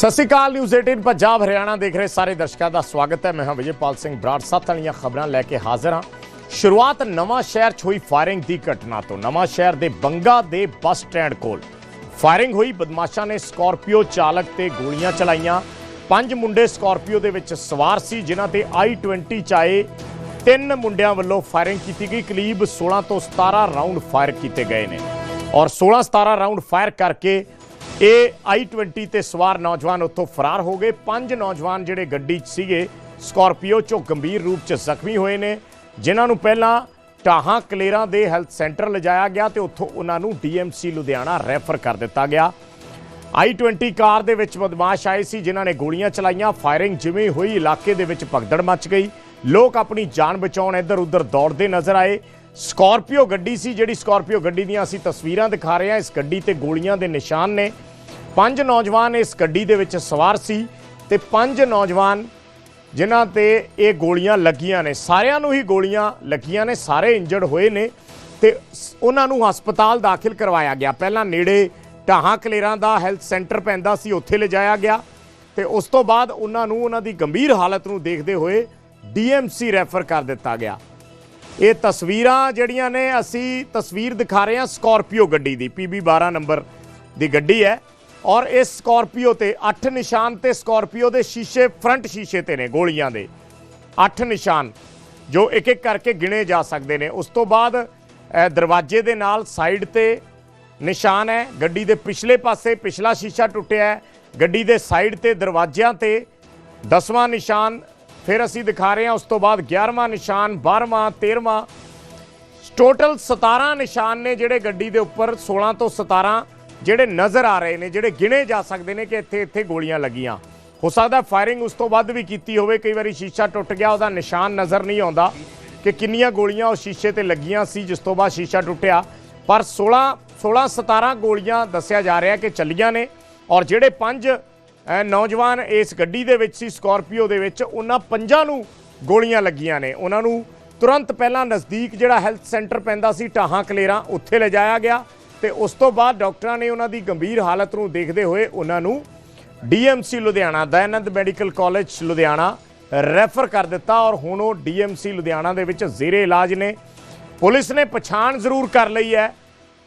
ਸਤਿ ਸ਼੍ਰੀ ਅਕਾਲ ਨਿਊਜ਼ 18 ਪੰਜਾਬ, ਹਰਿਆਣਾ ਦੇਖ ਰਹੇ ਸਾਰੇ ਦਰਸ਼ਕਾਂ ਦਾ ਸਵਾਗਤ ਹੈ। ਮੈਂ ਹਾਂ ਵਿਜੇਪਾਲ ਸਿੰਘ ਬਰਾੜ। ਸੱਤ ਵਾਲੀਆਂ ਖਬਰਾਂ ਲੈ ਕੇ ਹਾਜ਼ਰ ਹਾਂ। ਸ਼ੁਰੂਆਤ ਨਵਾਂ ਸ਼ਹਿਰ 'ਚ ਹੋਈ ਫਾਇਰਿੰਗ ਦੀ ਘਟਨਾ ਤੋਂ। ਨਵਾਂ ਸ਼ਹਿਰ ਦੇ ਬੰਗਾ ਦੇ ਬੱਸ ਸਟੈਂਡ ਕੋਲ ਫਾਇਰਿੰਗ ਹੋਈ। ਬਦਮਾਸ਼ਾਂ ਨੇ ਸਕਾਰਪੀਓ ਚਾਲਕ ਤੇ ਗੋਲੀਆਂ ਚਲਾਈਆਂ। ਪੰਜ ਮੁੰਡੇ ਸਕਾਰਪੀਓ ਦੇ ਵਿੱਚ ਸਵਾਰ ਸੀ, ਜਿਨ੍ਹਾਂ ਤੇ i20 ਚ ਆਏ। ਤਿੰਨ ਮੁੰਡਿਆਂ ਵੱਲੋਂ ਫਾਇਰਿੰਗ ਕੀਤੀ ਗਈ। ਕਰੀਬ 16 ਤੋਂ 17 ਰਾਉਂਡ ਫਾਇਰ ਕੀਤੇ ਗਏ ਨੇ। ਔਰ 16 17 ਰਾਉਂਡ ਫਾਇਰ ਕਰਕੇ ਇਹ i20 ਤੇ ਸਵਾਰ ਨੌਜਵਾਨ ਉੱਥੋਂ ਫਰਾਰ ਹੋ ਗਏ। ਪੰਜ ਨੌਜਵਾਨ ਜਿਹੜੇ ਗੱਡੀ 'ਚ ਸੀਗੇ, ਸਕਾਰਪੀਓ 'ਚੋਂ ਗੰਭੀਰ ਰੂਪ 'ਚ ਜ਼ਖਮੀ ਹੋਏ ਨੇ, ਜਿਨ੍ਹਾਂ ਨੂੰ ਪਹਿਲਾਂ ਟਾਹਾਂ ਕਲੇਰਾਂ ਦੇ ਹੈਲਥ ਸੈਂਟਰ ਲਿਜਾਇਆ ਗਿਆ ਤੇ ਉੱਥੋਂ ਉਹਨਾਂ ਨੂੰ ਡੀਐਮਸੀ ਲੁਧਿਆਣਾ ਰੈਫਰ ਕਰ ਦਿੱਤਾ ਗਿਆ। i20 ਕਾਰ ਦੇ ਵਿੱਚ ਬਦਮਾਸ਼ ਆਏ ਸੀ, ਜਿਨ੍ਹਾਂ ਨੇ ਗੋਲੀਆਂ ਚਲਾਈਆਂ। ਫਾਇਰਿੰਗ ਜਿਵੇਂ ਹੋਈ, ਇਲਾਕੇ ਦੇ ਵਿੱਚ ਭਗਦੜ ਮਚ ਗਈ। ਲੋਕ ਆਪਣੀ ਜਾਨ ਬਚਾਉਣ ਇੱਧਰ ਉੱਧਰ ਦੌੜਦੇ ਨਜ਼ਰ ਆਏ। ਸਕਾਰਪੀਓ ਗੱਡੀ ਸੀ, ਜਿਹੜੀ ਸਕਾਰਪੀਓ ਗੱਡੀ ਦੀਆਂ ਅਸੀਂ ਤਸਵੀਰਾਂ ਦਿਖਾ ਰਹੇ ਹਾਂ। ਇਸ ਗੱਡੀ ਤੇ ਗੋਲੀਆਂ ਦੇ ਨਿਸ਼ਾਨ ਨੇ। ਪੰਜ ਨੌਜਵਾਨ ਇਸ ਗੱਡੀ ਦੇ ਵਿੱਚ ਸਵਾਰ ਸੀ ਤੇ ਪੰਜ ਨੌਜਵਾਨ ਜਿਨ੍ਹਾਂ ਤੇ ਇਹ ਗੋਲੀਆਂ ਲੱਗੀਆਂ ਨੇ, ਸਾਰਿਆਂ ਨੂੰ ਹੀ ਗੋਲੀਆਂ ਲੱਗੀਆਂ ਨੇ, ਸਾਰੇ ਇੰਜਰਡ ਹੋਏ ਨੇ ਤੇ ਸ- ਉਹਨਾਂ ਨੂੰ ਹਸਪਤਾਲ ਦਾਖਲ ਕਰਵਾਇਆ ਗਿਆ। ਪਹਿਲਾਂ ਨੇੜੇ ਢਾਹਾਂ ਕਲੇਰਾਂ ਦਾ ਹੈਲਥ ਸੈਂਟਰ ਪੈਂਦਾ ਸੀ, ਉੱਥੇ ਲਿਜਾਇਆ ਗਿਆ ਤੇ ਉਸ ਤੋਂ ਬਾਅਦ ਉਹਨਾਂ ਨੂੰ ਉਹਨਾਂ ਦੀ ਗੰਭੀਰ ਹਾਲਤ ਨੂੰ ਦੇਖਦੇ ਹੋਏ ਡੀਐਮਸੀ ਰੈਫਰ ਕਰ ਦਿੱਤਾ ਗਿਆ। ਇਹ ਤਸਵੀਰਾਂ ਜਿਹੜੀਆਂ ਨੇ, ਅਸੀਂ ਤਸਵੀਰ ਦਿਖਾ ਰਹੇ ਹਾਂ ਸਕਾਰਪੀਓ ਗੱਡੀ ਦੀ PB 12 ਨੰਬਰ ਦੀ ਗੱਡੀ ਹੈ। ਔਰ ਇਸ ਸਕਾਰਪੀਓ ਤੇ 8 ਨਿਸ਼ਾਨ ਤੇ ਸਕਾਰਪੀਓ ਦੇ ਸ਼ੀਸ਼ੇ, ਫਰੰਟ ਸ਼ੀਸ਼ੇ ਤੇ ਨੇ ਗੋਲੀਆਂ ਦੇ। 8 ਨਿਸ਼ਾਨ ਜੋ ਇੱਕ ਇੱਕ ਕਰਕੇ ਗਿਣੇ ਜਾ ਸਕਦੇ ਨੇ। ਉਸ ਤੋਂ ਬਾਅਦ ਦਰਵਾਜ਼ੇ ਦੇ ਨਾਲ ਸਾਈਡ ਤੇ ਨਿਸ਼ਾਨ ਹੈ। ਗੱਡੀ ਦੇ ਪਿਛਲੇ ਪਾਸੇ ਪਿਛਲਾ ਸ਼ੀਸ਼ਾ ਟੁੱਟਿਆ ਹੈ। ਗੱਡੀ ਦੇ ਸਾਈਡ ਤੇ ਦਰਵਾਜ਼ਿਆਂ ਤੇ 10ਵਾਂ ਨਿਸ਼ਾਨ ਫਿਰ ਅਸੀਂ ਦਿਖਾ ਰਹੇ ਹਾਂ। ਉਸ ਤੋਂ ਬਾਅਦ 11ਵਾਂ ਨਿਸ਼ਾਨ 12ਵਾਂ 13ਵਾਂ ਟੋਟਲ 17 ਨਿਸ਼ਾਨ ਨੇ ਜਿਹੜੇ ਗੱਡੀ ਦੇ ਉੱਪਰ 16 ਤੋਂ 17 ਜਿਹੜੇ ਨਜ਼ਰ ਆ ਰਹੇ ਨੇ, ਜਿਹੜੇ ਗਿਣੇ ਜਾ ਸਕਦੇ ਨੇ ਕਿ ਇੱਥੇ ਇੱਥੇ ਗੋਲੀਆਂ ਲੱਗੀਆਂ। ਹੋ ਸਕਦਾ ਫਾਇਰਿੰਗ ਉਸ ਤੋਂ ਵੱਧ ਵੀ ਕੀਤੀ ਹੋਵੇ, ਕਈ ਵਾਰੀ ਸ਼ੀਸ਼ਾ ਟੁੱਟ ਗਿਆ, ਉਹਦਾ ਨਿਸ਼ਾਨ ਨਜ਼ਰ ਨਹੀਂ ਆਉਂਦਾ ਕਿ ਕਿੰਨੀਆਂ ਗੋਲੀਆਂ ਉਸ ਸ਼ੀਸ਼ੇ ਤੇ ਲੱਗੀਆਂ ਸੀ, ਜਿਸ ਤੋਂ ਬਾਅਦ ਸ਼ੀਸ਼ਾ ਟੁੱਟਿਆ। ਪਰ 16 16 17 ਗੋਲੀਆਂ ਦੱਸਿਆ ਜਾ ਰਿਹਾ ਕਿ ਚੱਲੀਆਂ ਨੇ ਔਰ ਜਿਹੜੇ ਪੰਜ ਨੌਜਵਾਨ ਇਸ ਗੱਡੀ ਦੇ ਵਿੱਚ ਸੀ, ਸਕਾਰਪੀਓ ਦੇ ਵਿੱਚ, ਉਹਨਾਂ ਪੰਜਾਂ ਨੂੰ ਗੋਲੀਆਂ ਲੱਗੀਆਂ ਨੇ। ਉਹਨਾਂ ਨੂੰ ਤੁਰੰਤ ਪਹਿਲਾਂ ਨਜ਼ਦੀਕ ਜਿਹੜਾ ਹੈਲਥ ਸੈਂਟਰ ਪੈਂਦਾ ਸੀ, ਢਾਹਾਂ ਕਲੇਰਾਂ, ਉੱਥੇ ਲਿਜਾਇਆ ਗਿਆ। ਤੇ ਉਸ ਤੋਂ ਬਾਅਦ ਡਾਕਟਰਾਂ ਨੇ ਉਹਨਾਂ ਦੀ ਗੰਭੀਰ ਹਾਲਤ ਨੂੰ ਦੇਖਦੇ ਹੋਏ ਉਹਨਾਂ ਨੂੰ DMC Ludhiana, Dayanand medical college Ludhiana refer ਕਰ ਦਿੱਤਾ ਔਰ ਹੁਣ ਉਹ ਡੀਐਮਸੀ ਲੁਧਿਆਣਾ ਦੇ ਵਿੱਚ ਜ਼ੇਰੇ ਇਲਾਜ ਨੇ। ਪੁਲਿਸ ਨੇ ਪਛਾਣ ਜ਼ਰੂਰ ਕਰ ਲਈ ਹੈ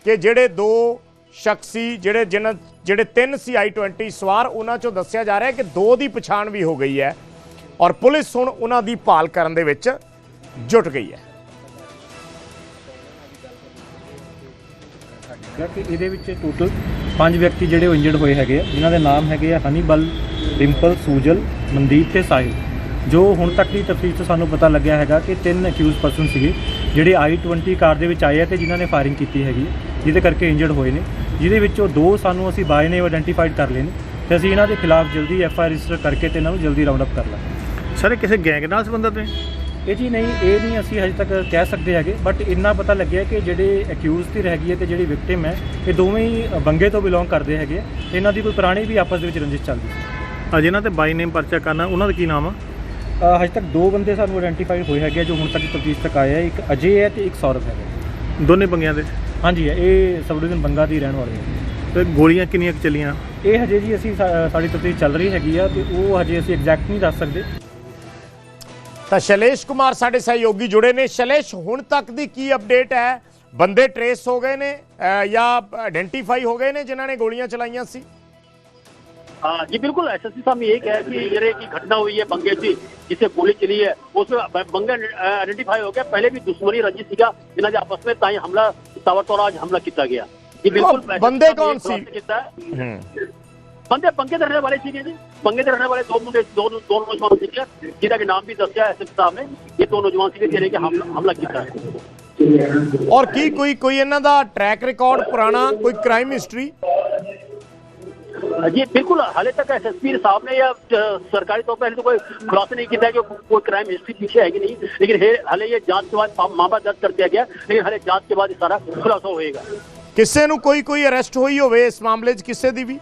ਕਿ ਜਿਹੜੇ ਦੋ ਸ਼ਖਸੀ, ਜਿਹੜੇ ਜਿਨ੍ਹਾਂ, ਜਿਹੜੇ ਤਿੰਨ ਸੀ i20 ਸਵਾਰ, ਉਹਨਾਂ ਚੋਂ ਦੱਸਿਆ ਜਾ ਰਿਹਾ ਕਿ ਦੋ ਦੀ ਪਛਾਣ ਵੀ ਹੋ ਗਈ ਹੈ ਔਰ ਪੁਲਿਸ ਹੁਣ ਉਹਨਾਂ ਦੀ ਭਾਲ ਕਰਨ ਦੇ ਵਿੱਚ ਜੁਟ ਗਈ ਹੈ। ਹੈਗਾ ਕਿ ਇਹਦੇ ਵਿੱਚ ਟੋਟਲ ਪੰਜ ਵਿਅਕਤੀ ਜਿਹੜੇ ਉਹ ਇੰਜਰਡ ਹੋਏ ਹੈਗੇ ਆ। ਜਿਨ੍ਹਾਂ ਦੇ ਨਾਮ ਹੈਗੇ ਆ ਹਨੀਬਲ, ਡਿੰਪਲ, ਸੂਜਲ, ਮਨਦੀਪ ਤੇ ਸਾਹਿਲ। ਜੋ ਹੁਣ ਤੱਕ ਦੀ ਤਫਤੀਸ਼ ਤੋਂ ਸਾਨੂੰ ਪਤਾ ਲੱਗਿਆ ਹੈਗਾ ਕਿ ਤਿੰਨ ਅਕਿਊਜ਼ ਪਰਸਨ ਸੀਗੇ, ਜਿਹੜੇ i20 ਕਾਰ ਦੇ ਵਿੱਚ ਆਏ ਆ ਤੇ ਜਿਨ੍ਹਾਂ ਨੇ ਫਾਇਰਿੰਗ ਕੀਤੀ ਹੈਗੀ ਜਿਹਦੇ ਕਰਕੇ ਇੰਜਰਡ ਹੋਏ ਨੇ। ਜਿਹਦੇ ਵਿੱਚੋਂ ਦੋ ਸਾਨੂੰ ਅਸੀਂ ਬਾਏ ਨੇ ਆਇਡੈਂਟੀਫਾਈਡ ਕਰ ਲਏ ਨੇ ਤੇ ਅਸੀਂ ਇਹਨਾਂ ਦੇ ਖਿਲਾਫ ਜਲਦੀ ਐਫ ਆਈ ਆਰ ਰਜਿਸਟਰ ਕਰਕੇ ਤੇ ਇਹਨਾਂ ਨੂੰ ਜਲਦੀ ਰਾਉਂਡ ਅਪ ਕਰ ਲਾਂਗੇ। ਸਰ ਕਿਸੇ ਗੈਂਗ ਨਾਲ ਸੰਬੰਧਿਤ ਨੇ? ਇਹ ਜੀ ਨਹੀਂ ਇਹ ਨਹੀਂ ਅਸੀਂ ਹਜੇ ਤੱਕ ਕਹਿ ਸਕਦੇ ਹੈਗੇ ਬਟ ਇੰਨਾ ਪਤਾ ਲੱਗਿਆ ਕਿ ਜਿਹੜੇ ਅਕਿਊਜ਼ ਦੀ ਹੈਗੀ ਹੈ ਤੇ ਜਿਹੜੀ ਵਿਕਟਿਮ ਹੈ ਇਹ ਦੋਵੇਂ ਹੀ ਬੰਗੇ ਤੋਂ ਬਿਲੋਂਗ ਕਰਦੇ ਹੈਗੇ ਆ ਤੇ ਇਹਨਾਂ ਦੀ ਕੋਈ ਪੁਰਾਣੀ ਵੀ ਆਪਸ ਦੇ ਵਿੱਚ ਰੰਜਿਸ਼ ਚੱਲਦੀ ਸੀ। ਆ ਜਿਨ੍ਹਾਂ ਤੇ ਬਾਈ ਨੇਮ ਪਰਚਾ ਕਰਨਾ ਉਹਨਾਂ ਦਾ ਕੀ ਨਾਮ ਆ? ਅ, ਹਜੇ ਤੱਕ ਦੋ ਬੰਦੇ ਸਾਨੂੰ ਆਇਡੈਂਟੀਫਾਈਡ ਹੋਏ ਹੈਗੇ ਆ ਜੋ ਹੁਣ ਤੱਕ ਤਫਤੀਸ਼ ਤੱਕ ਆਏ ਆ ਇੱਕ ਅਜੇ ਹੈ ਤੇ ਇੱਕ ਸੌਰਵ ਹੈਗਾ। ਦੋਨੇ ਬੰਗਿਆਂ ਦੇ? ਹਾਂਜੀ ਇਹ ਸਬ ਡਿਵੀਜ਼ਨ ਬੰਗਾ ਦੀ ਰਹਿਣ ਵਾਲੇ ਹੈ ਤੇ ਗੋਲੀਆਂ ਕਿੰਨੀਆਂ ਕੁ ਚੱਲੀਆਂ? ਇਹ ਹਜੇ ਜੀ ਅਸੀਂ ਸਾ- ਸਾਡੀ ਤਫਤੀਸ਼ ਚੱਲ ਰਹੀ ਹੈਗੀ ਆ ਤੇ ਉਹ ਹਜੇ ਅਸੀਂ ਐਗਜ਼ੈਕਟ ਨਹੀਂ ਦੱਸ ਸਕਦੇ। ਤਾਂ ਸ਼ੈਲੇਸ਼ ਕੁਮਾਰ ਸਾਡੇ ਸਹਿਯੋਗੀ ਜੁੜੇ ਨੇ ਸ਼ੈਲੇਸ਼ ਹੁਣ ਤੱਕ ਦੀ ਕੀ ਅਪਡੇਟ ਹੈ ਬੰਦੇ ਟਰੇਸ ਹੋ ਗਏ ਨੇ ਅਹ ਜਾਂ ਆਇਡੈਂਟੀਫਾਈ ਹੋ ਗਏ ਨੇ ਜਿਨ੍ਹਾਂ ਨੇ ਗੋਲੀਆਂ ਚਲਾਈਆਂ ਸੀ हाँ जी बिल्कुल एसएसपी साहब ने यही कहा है कि जरे की घटना हुई है बंगे से जिससे गोली चली है उसमें बंगा आइडेंटिफाई हो गया पहले भी दुश्मनी रंजिश सीखा जिन्हों के आपस में ताई हमला ताबड़तोड़ आज हमला किया गया जी बिल्कुल अब बंदे SSP साहब ने कौन ये खुलासा सी? ਬੰਦੇ ਪੰਗੇ ਦੇ ਰਹਿਣ ਵਾਲੇ ਸੀਗੇ ਜੀ। ਪੰਗੇ ਦੇ ਰਹਿਣ ਵਾਲੇ ਦੋ ਮੁੰਡੇ ਦੋ ਦੋ ਨੌਜਵਾਨ ਸੀਗੇ। ਜਿਹਦਾ ਕਿ ਨਾਮ ਵੀ ਦੱਸਿਆ ਐਸਐਮ ਸਾਹਿਬ ਨੇ। ਇਹ ਦੋ ਨੌਜਵਾਨ ਸੀਗੇ ਜਿਹੜੇ ਕਿ ਹਮਲਾ ਕੀਤਾ ਔਰ ਕੀ ਕੋਈ ਕੋਈ ਇਹਨਾਂ ਦਾ ਟਰੈਕ ਰਿਕਾਰਡ ਪੁਰਾਣਾ ਕੋਈ ਕ੍ਰਾਈਮ ਹਿਸਟਰੀ ਜੀ ਬਿਲਕੁਲ। ਹਾਲੇ ਤੱਕ ਐਸਐਸਪੀ ਸਾਹਿਬ ਨੇ ਜਾਂ ਸਰਕਾਰੀ ਤੌਰ 'ਤੇ ਕੋਈ ਖੁਲਾਸਾ ਨਹੀਂ ਕੀਤਾ ਕਿ ਕੋਈ ਕ੍ਰਾਈਮ ਹਿਸਟਰੀ ਪਿੱਛੇ ਹੈ ਨਹੀਂ। ਲੇਕਿਨ ਹਾਲੇ ਇਹ ਜਾਂਚ ਤੋਂ ਬਾਅਦ ਮਾਮਲਾ ਦਰਜ ਕਰ ਦਿੱਤਾ ਗਿਆ ਲੇਕਿਨ ਹਾਲੇ ਜਾਂਚ ਤੋਂ ਬਾਅਦ ਸਾਰਾ ਖੁਲਾਸਾ ਹੋਏਗਾ। ਕਿਸੇ ਨੂੰ ਕੋਈ ਕੋਈ ਅਰੈਸਟ ਹੋਈ ਹੋਵੇ ਇਸ ਮਾਮਲੇ 'ਚ ਕਿਸੇ ਦੀ ਵੀ?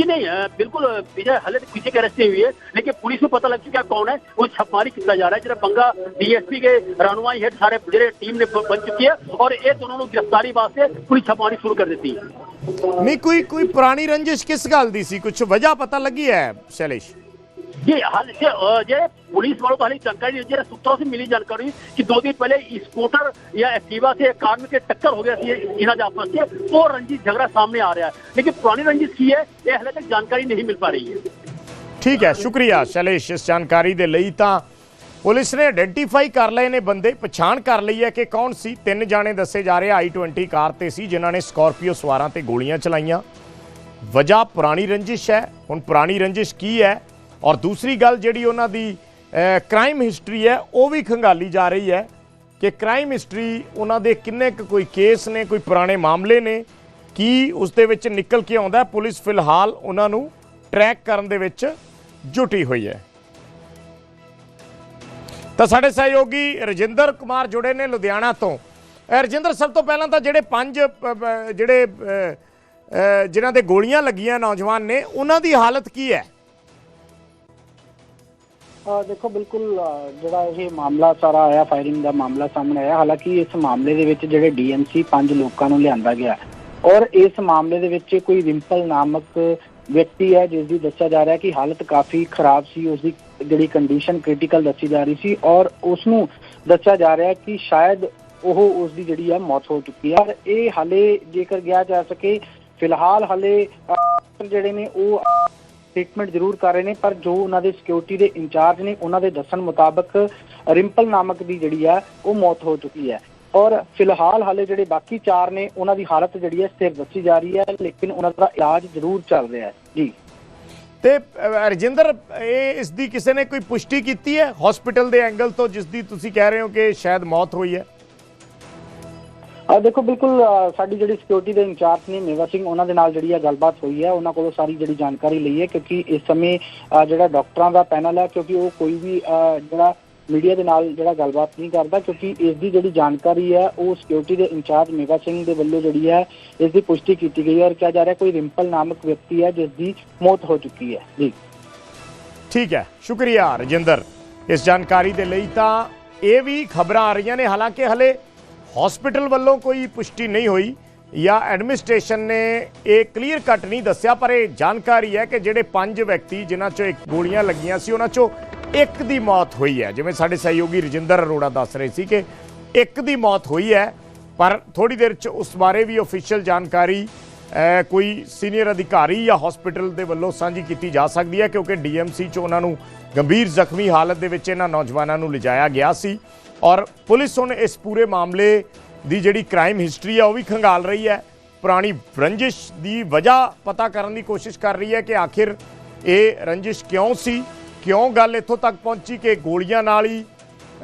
जी नहीं बिल्कुल विजय हालत पीछे के रस्ते हुई है, लेकिन पुलिस को पता लग चुका कौन है, वो छापमारी किया जा रहा है। जरा बंगा डीएसपी के रहनुमाई हेड सारे टीम ने बन चुकी है और ये दोनों लोग गिरफ्तारी बाद पुलिस छापमारी शुरू कर देती है। नहीं, कोई कोई पुरानी रंजिश किस गल दी कुछ वजह पता लगी है, शैलेश? जी हाल से अ, जे पुलिस वालों को हाल ही जानकारी नहीं जे सूत्रों से मिली जानकारी कि दो दिन पहले स्कूटर या एक्टिवा से एक कार में के टक्कर हो गया थी इन्हें आपस में वो रंजिश झगड़ा सामने आ रहा है लेकिन पुरानी रंजिश की है ये हाल तक जानकारी नहीं मिल पा रही है ਠੀਕ ਹੈ ਸ਼ੁਕਰੀਆ ਸ਼ੈਲੇਸ਼ ਇਸ ਜਾਣਕਾਰੀ ਦੇ ਲਈ ਤਾਂ ਪੁਲਿਸ ਨੇ ਆਇਡੈਂਟੀਫਾਈ ਕਰ ਲਏ ਨੇ ਬੰਦੇ ਪਛਾਣ ਕਰ ਲਈ ਹੈ ਕਿ ਕੌਣ ਸੀ ਤਿੰਨ ਜਾਣੇ ਦੱਸੇ ਜਾ ਰਹੇ i20 ਕਾਰ ਤੇ ਸੀ ਜਿਨ੍ਹਾਂ ਨੇ ਸਕਾਰਪੀਓ ਸਵਾਰਾਂ ਤੇ ਗੋਲੀਆਂ ਚਲਾਈਆਂ ਵਜ੍ਹਾ ਪੁਰਾਣੀ ਰੰਜਿਸ਼ ਹੈ ਹੁਣ ਪੁਰਾਣੀ ਰੰਜਿਸ਼ ਕੀ ਹੈ ਔਰ ਦੂਸਰੀ ਗੱਲ ਜਿਹੜੀ ਉਹਨਾਂ ਦੀ ਕ੍ਰਾਈਮ ਹਿਸਟਰੀ ਹੈ, ਉਹ ਵੀ ਖੰਗਾਲੀ ਜਾ ਰਹੀ ਹੈ ਕਿ ਕ੍ਰਾਈਮ ਹਿਸਟਰੀ ਉਹਨਾਂ ਦੇ ਕਿੰਨੇ ਕੁ ਕੋਈ ਕੇਸ ਨੇ, ਕੋਈ ਪੁਰਾਣੇ ਮਾਮਲੇ ਨੇ, ਕੀ ਉਸ ਦੇ ਵਿੱਚ ਨਿਕਲ ਕੇ ਆਉਂਦਾ ਪੁਲਿਸ ਫਿਲਹਾਲ ਉਹਨਾਂ ਨੂੰ ਟਰੈਕ ਕਰਨ ਦੇ ਵਿੱਚ ਜੁਟੀ ਹੋਈ ਹੈ। ਤਾਂ ਸਾਡੇ ਸਹਿਯੋਗੀ ਰਜਿੰਦਰ ਕੁਮਾਰ ਜੁੜੇ ਨੇ ਲੁਧਿਆਣਾ ਤੋਂ। ਰਜਿੰਦਰ, ਸਭ ਤੋਂ ਪਹਿਲਾਂ ਤਾਂ ਜਿਹੜੇ ਪੰਜ ਜਿਹੜੇ ਜਿਨ੍ਹਾਂ ਦੇ ਗੋਲੀਆਂ ਲੱਗੀਆਂ ਨੌਜਵਾਨ ਨੇ, ਉਹਨਾਂ ਦੀ ਹਾਲਤ ਕੀ ਹੈ? ਦੇਖੋ, ਬਿਲਕੁਲ ਜਿਹੜਾ ਇਹ ਮਾਮਲਾ ਸਾਰਾ ਆਇਆ ਫਾਇਰਿੰਗ ਦਾ ਮਾਮਲਾ ਸਾਹਮਣੇ ਆਇਆ, ਹਾਲਾਂਕਿ ਇਸ ਮਾਮਲੇ ਦੇ ਵਿੱਚ ਜਿਹੜੇ ਡੀਐਮਸੀ ਪੰਜ ਲੋਕਾਂ ਨੂੰ ਲਿਆਂਦਾ ਗਿਆ ਔਰ ਇਸ ਮਾਮਲੇ ਦੇ ਵਿੱਚ ਕੋਈ ਰਿੰਪਲ ਨਾਮਕ ਵਿਅਕਤੀ ਹੈ, ਜਿਸ ਦੀ ਦੱਸਿਆ ਜਾ ਰਿਹਾ ਕਿ ਹਾਲਤ ਕਾਫੀ ਖਰਾਬ ਸੀ, ਉਸ ਦੀ ਜਿਹੜੀ ਕੰਡੀਸ਼ਨ ਕ੍ਰਿਟੀਕਲ ਦੱਸੀ ਜਾ ਰਹੀ ਸੀ ਔਰ ਉਸ ਨੂੰ ਦੱਸਿਆ ਜਾ ਰਿਹਾ ਕਿ ਸ਼ਾਇਦ ਉਹ ਉਸ ਦੀ ਜਿਹੜੀ ਹੈ ਮੌਤ ਹੋ ਚੁੱਕੀ ਹੈ ਔਰ ਇਹ ਹਾਲੇ ਜੇਕਰ ਗਿਆ ਜਾ ਸਕੇ, ਫਿਲਹਾਲ ਹਾਲੇ ਜਿਹੜੇ ਨੇ ਉਹ ਟ੍ਰੀਟਮੈਂਟ ਜ਼ਰੂਰ ਕਰ ਰਹੇ ਨੇ, ਪਰ ਜੋ ਉਹਨਾਂ ਦੇ ਸਿਕਿਉਰਿਟੀ ਦੇ ਇੰਚਾਰਜ ਨੇ, ਉਹਨਾਂ ਦੇ ਦੱਸਣ ਮੁਤਾਬਕ ਰਿੰਪਲ ਨਾਮਕ ਦੀ ਜਿਹੜੀ ਆ, ਉਹ ਮੌਤ ਹੋ ਚੁੱਕੀ ਹੈ। ਔਰ ਫਿਲਹਾਲ ਹਾਲੇ ਜਿਹੜੇ ਬਾਕੀ ਚਾਰ ਨੇ, ਉਹਨਾਂ ਦੀ ਹਾਲਤ ਜਿਹੜੀ ਹੈ, ਸਥਿਰ ਦੱਸੀ ਜਾ ਰਹੀ ਹੈ, ਲੇਕਿਨ ਉਹਨਾਂ ਦਾ ਇਲਾਜ ਜ਼ਰੂਰ ਚੱਲ ਰਿਹਾ ਹੈ। ਜੀ। ਤੇ ਰਜਿੰਦਰ, ਇਹ ਇਸ ਦੀ ਕਿਸੇ ਨੇ ਕੋਈ ਪੁਸ਼ਟੀ ਕੀਤੀ ਹੈ? ਹਸਪੀਟਲ ਦੇ ਐਂਗਲ ਤੋਂ ਜਿਸ ਦੀ ਤੁਸੀਂ ਕਹਿ ਰਹੇ ਹੋ ਕਿ ਸ਼ਾਇਦ ਮੌਤ ਹੋਈ ਹੈ। ਆ ਦੇਖੋ, ਬਿਲਕੁਲ ਸਾਡੀ ਜਿਹੜੀ ਸਿਕਿਉਰਿਟੀ ਦੇ ਇੰਚਾਰਜ ਨੇ ਮੇਵਾ ਸਿੰਘ, ਉਹਨਾਂ ਦੇ ਨਾਲ ਜਿਹੜੀ ਆ ਗੱਲਬਾਤ ਹੋਈ ਹੈ ਉਹਨਾਂ ਕੋਲੋਂ ਸਾਰੀ ਜਿਹੜੀ ਜਾਣਕਾਰੀ ਲਈ ਹੈ, ਕਿਉਂਕਿ ਇਸ ਸਮੇਂ ਜਿਹੜਾ ਡਾਕਟਰਾਂ ਦਾ ਪੈਨਲ ਹੈ ਕਿਉਂਕਿ ਉਹ ਕੋਈ ਵੀ ਜਿਹੜਾ ਮੀਡੀਆ ਦੇ ਨਾਲ ਜਿਹੜਾ ਗੱਲਬਾਤ ਨਹੀਂ ਕਰਦਾ, ਕਿਉਂਕਿ ਇਸ ਦੀ ਜਿਹੜੀ ਜਾਣਕਾਰੀ ਹੈ ਉਹ ਸਿਕਿਉਰਿਟੀ ਦੇ ਇੰਚਾਰਜ ਮੇਵਾ ਸਿੰਘ ਦੇ ਵੱਲੋਂ ਜਿਹੜੀ ਹੈ ਇਸ ਦੀ ਪੁਸ਼ਟੀ ਕੀਤੀ ਗਈ ਹੈ ਔਰ ਕਿਹਾ ਜਾ ਰਿਹਾ ਕੋਈ ਰਿੰਪਲ ਨਾਮਕ ਵਿਅਕਤੀ ਹੈ ਜਿਸ ਦੀ ਮੌਤ ਹੋ ਚੁੱਕੀ ਹੈ। ਜੀ। ਠੀਕ ਹੈ। ਸ਼ੁਕਰੀਆ ਰਜਿੰਦਰ। ਇਸ ਜਾਣਕਾਰੀ ਦੇ ਲਈ ਤਾਂ ਇਹ ਵੀ ਖਬਰਾਂ ਆ ਰਹੀਆਂ ਨੇ, ਹਾਲਾਂਕਿ ਹਲੇ ਹਸਪੀਟਲ ਵੱਲੋਂ ਕੋਈ ਪੁਸ਼ਟੀ ਨਹੀਂ ਹੋਈ ਜਾਂ ਐਡਮਿਨਿਸਟ੍ਰੇਸ਼ਨ ਨੇ ਇਹ ਕਲੀਅਰ ਕੱਟ ਨਹੀਂ ਦੱਸਿਆ, ਪਰ ਇਹ ਜਾਣਕਾਰੀ ਹੈ ਕਿ ਜਿਹੜੇ ਪੰਜ ਵਿਅਕਤੀ ਜਿਨ੍ਹਾਂ ਚੋਂ ਇੱਕ ਗੋਲੀਆਂ ਲੱਗੀਆਂ ਸੀ, ਉਹਨਾਂ ਚੋਂ ਇੱਕ ਦੀ ਮੌਤ ਹੋਈ ਹੈ। ਜਿਵੇਂ ਸਾਡੇ ਸਹਿਯੋਗੀ ਰਜਿੰਦਰ ਅਰੋੜਾ ਦੱਸ ਰਹੇ ਸੀ ਕਿ ਇੱਕ ਦੀ ਮੌਤ ਹੋਈ ਹੈ, ਪਰ ਥੋੜੀ ਦੇਰ ਚ ਉਸ ਬਾਰੇ ਵੀ ਅਫੀਸ਼ੀਅਲ ਜਾਣਕਾਰੀ ਕੋਈ ਸੀਨੀਅਰ ਅਧਿਕਾਰੀ ਜਾਂ ਹਸਪੀਟਲ ਦੇ ਵੱਲੋਂ ਸਾਂਝੀ ਕੀਤੀ ਜਾ ਸਕਦੀ ਹੈ, ਕਿਉਂਕਿ ਡੀਐਮਸੀ ਚ ਉਹਨਾਂ ਨੂੰ ਗੰਭੀਰ ਜ਼ਖਮੀ ਹਾਲਤ ਦੇ ਵਿੱਚ ਇਹਨਾਂ ਨੌਜਵਾਨਾਂ ਨੂੰ ਲਿਜਾਇਆ ਗਿਆ ਸੀ। ਔਰ ਪੁਲਿਸ ਹੁਣ ਇਸ ਪੂਰੇ ਮਾਮਲੇ ਦੀ ਜਿਹੜੀ ਕ੍ਰਾਈਮ ਹਿਸਟਰੀ ਹੈ ਉਹ ਵੀ ਖੰਗਾਲ ਰਹੀ ਹੈ। ਪੁਰਾਣੀ ਰੰਜਿਸ਼ ਦੀ ਵਜ੍ਹਾ ਪਤਾ ਕਰਨ ਦੀ ਕੋਸ਼ਿਸ਼ ਕਰ ਰਹੀ ਹੈ ਕਿ ਆਖਿਰ ਇਹ ਰੰਜਿਸ਼ ਕਿਉਂ ਸੀ? ਕਿਉਂ ਗੱਲ ਇੱਥੋਂ ਤੱਕ ਪਹੁੰਚੀ ਕਿ ਗੋਲੀਆਂ ਨਾਲ ਹੀ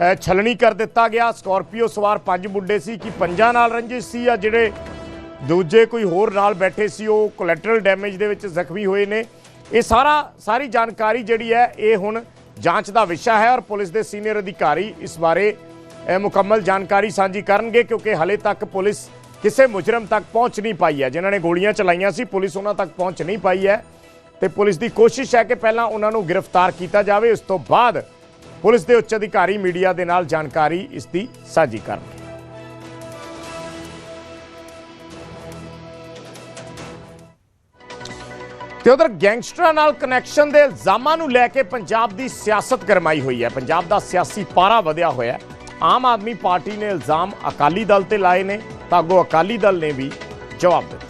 ਅ, ਛਲਣੀ ਕਰ ਦਿੱਤਾ ਗਿਆ? ਸਕਾਰਪੀਓ ਸਵਾਰ ਪੰਜ ਮੁੰਡੇ ਸੀ ਕਿ ਪੰਜਾਂ ਨਾਲ ਰੰਜਿਸ਼ ਸੀ ਜਾਂ ਜਿਹੜੇ ਦੂਜੇ ਕੋਈ ਹੋਰ ਨਾਲ ਬੈਠੇ ਸੀ ਉਹ ਕੋਲੈਟਰਲ ਡੈਮੇਜ ਦੇ ਵਿੱਚ ਜ਼ਖਮੀ ਹੋਏ ਨੇ? ਇਹ ਸਾਰਾ ਸਾਰੀ ਜਾਣਕਾਰੀ ਜਿਹੜੀ ਹੈ ਇਹ ਹੁਣ ਜਾਂਚ ਦਾ ਵਿਸ਼ਾ ਹੈ ਔਰ ਪੁਲਿਸ ਦੇ ਸੀਨੀਅਰ ਅਧਿਕਾਰੀ ਇਸ ਬਾਰੇ ਮੁਕੰਮਲ ਜਾਣਕਾਰੀ ਸਾਂਝੀ ਕਰਨਗੇ ਕਿਉਂਕਿ ਹਲੇ ਤੱਕ ਪੁਲਿਸ ਕਿਸੇ ਮੁਜਰਮ ਤੱਕ ਪਹੁੰਚ ਨਹੀਂ ਪਾਈ ਹੈ। ਜਿਨ੍ਹਾਂ ਨੇ ਗੋਲੀਆਂ ਚਲਾਈਆਂ ਸੀ, ਪੁਲਿਸ ਉਹਨਾਂ ਤੱਕ ਪਹੁੰਚ ਨਹੀਂ ਪਾਈ ਹੈ। ਤੇ ਪੁਲਿਸ ਦੀ ਕੋਸ਼ਿਸ਼ ਹੈ ਕਿ ਪਹਿਲਾਂ ਉਹਨਾਂ ਨੂੰ ਗ੍ਰਿਫਤਾਰ ਕੀਤਾ ਜਾਵੇ। ਉਸ ਤੋਂ ਬਾਅਦ ਪੁਲਿਸ ਦੇ ਉੱਚ ਅਧਿਕਾਰੀ ਮੀਡੀਆ ਦੇ ਨਾਲ ਜਾਣਕਾਰੀ ਇਸ ਦੀ ਸਾਂਝੀ ਕਰਨਗੇ। ਤੇ ਉਧਰ ਗੈਂਗਸਟਰਾਂ ਨਾਲ ਕਨੈਕਸ਼ਨ ਦੇ ਇਲਜ਼ਾਮਾਂ ਨੂੰ ਲੈ ਕੇ ਪੰਜਾਬ ਦੀ ਸਿਆਸਤ ਗਰਮਾਈ ਹੋਈ ਹੈ। ਪੰਜਾਬ ਦਾ ਸਿਆਸੀ ਪਾਰਾ ਵਧਿਆ ਹੋਇਆ ਹੈ। ਆਮ ਆਦਮੀ ਪਾਰਟੀ ਨੇ ਇਲਜ਼ਾਮ ਅਕਾਲੀ ਦਲ ਤੇ ਲਾਏ ਨੇ, ਤਾਂ ਅੱਗੋਂ ਅਕਾਲੀ ਦਲ ਨੇ ਵੀ ਜਵਾਬ ਦਿੱਤਾ।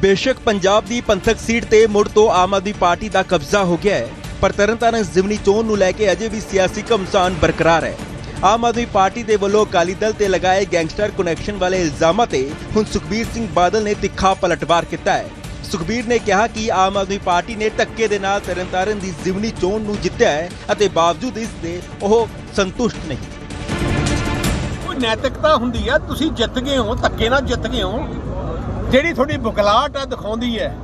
ਬੇਸ਼ੱਕ ਪੰਜਾਬ ਦੀ ਪੰਥਕ ਸੀਟ ਤੇ ਮੁੜ ਤੋਂ ਆਮ ਆਦਮੀ ਪਾਰਟੀ ਦਾ ਕਬਜ਼ਾ ਹੋ ਗਿਆ ਹੈ, ਪਰ ਤਰਨਤਾਰਨ ਜ਼ਿਮਨੀ ਚੋਣ ਨੂੰ ਲੈ ਕੇ ਅਜੇ ਵੀ ਸਿਆਸੀ ਘਮਸਾਨ ਬਰਕਰਾਰ ਹੈ। ਆਮ ਆਦਮੀ ਪਾਰਟੀ ਦੇ ਵੱਲੋਂ ਅਕਾਲੀ ਦਲ ਤੇ ਲਗਾਏ ਗੈਂਗਸਟਰ ਕਨੈਕਸ਼ਨ ਵਾਲੇ ਇਲਜ਼ਾਮਾਂ ਤੇ ਹੁਣ ਸੁਖਬੀਰ ਸਿੰਘ ਬਾਦਲ ਨੇ ਤਿੱਖਾ ਪਲਟਵਾਰ ਕੀਤਾ ਹੈ। ਸੁਖਬੀਰ ਨੇ ਕਿਹਾ ਕਿ ਆਮ ਆਦਮੀ ਪਾਰਟੀ ਨੇ ਧੱਕੇ ਦੇ ਨਾਲ ਤਰਨਤਾਰਨ ਦੀ ਜ਼ਿਮਨੀ ਚੋਣ ਨੂੰ ਜਿੱਤਿਆ ਹੈ ਅਤੇ ਬਾਵਜੂਦ ਇਸ ਦੇ ਉਹ ਸੰਤੁਸ਼ਟ ਨਹੀਂ। ਕੋਈ ਨੈਤਿਕਤਾ ਹੁੰਦੀ ਆ ਤੁਸੀਂ ਜਿੱਤ ਗਏ ਹੋ, ਧੱਕੇ ਨਾਲ ਜਿੱਤ ਗਏ ਹੋ। ਜਿਹੜੀ ਤੁਹਾਡੀ ਬੁਕਲਾਟ ਆ, ਦਿਖਾਉਂਦੀ ਹੈ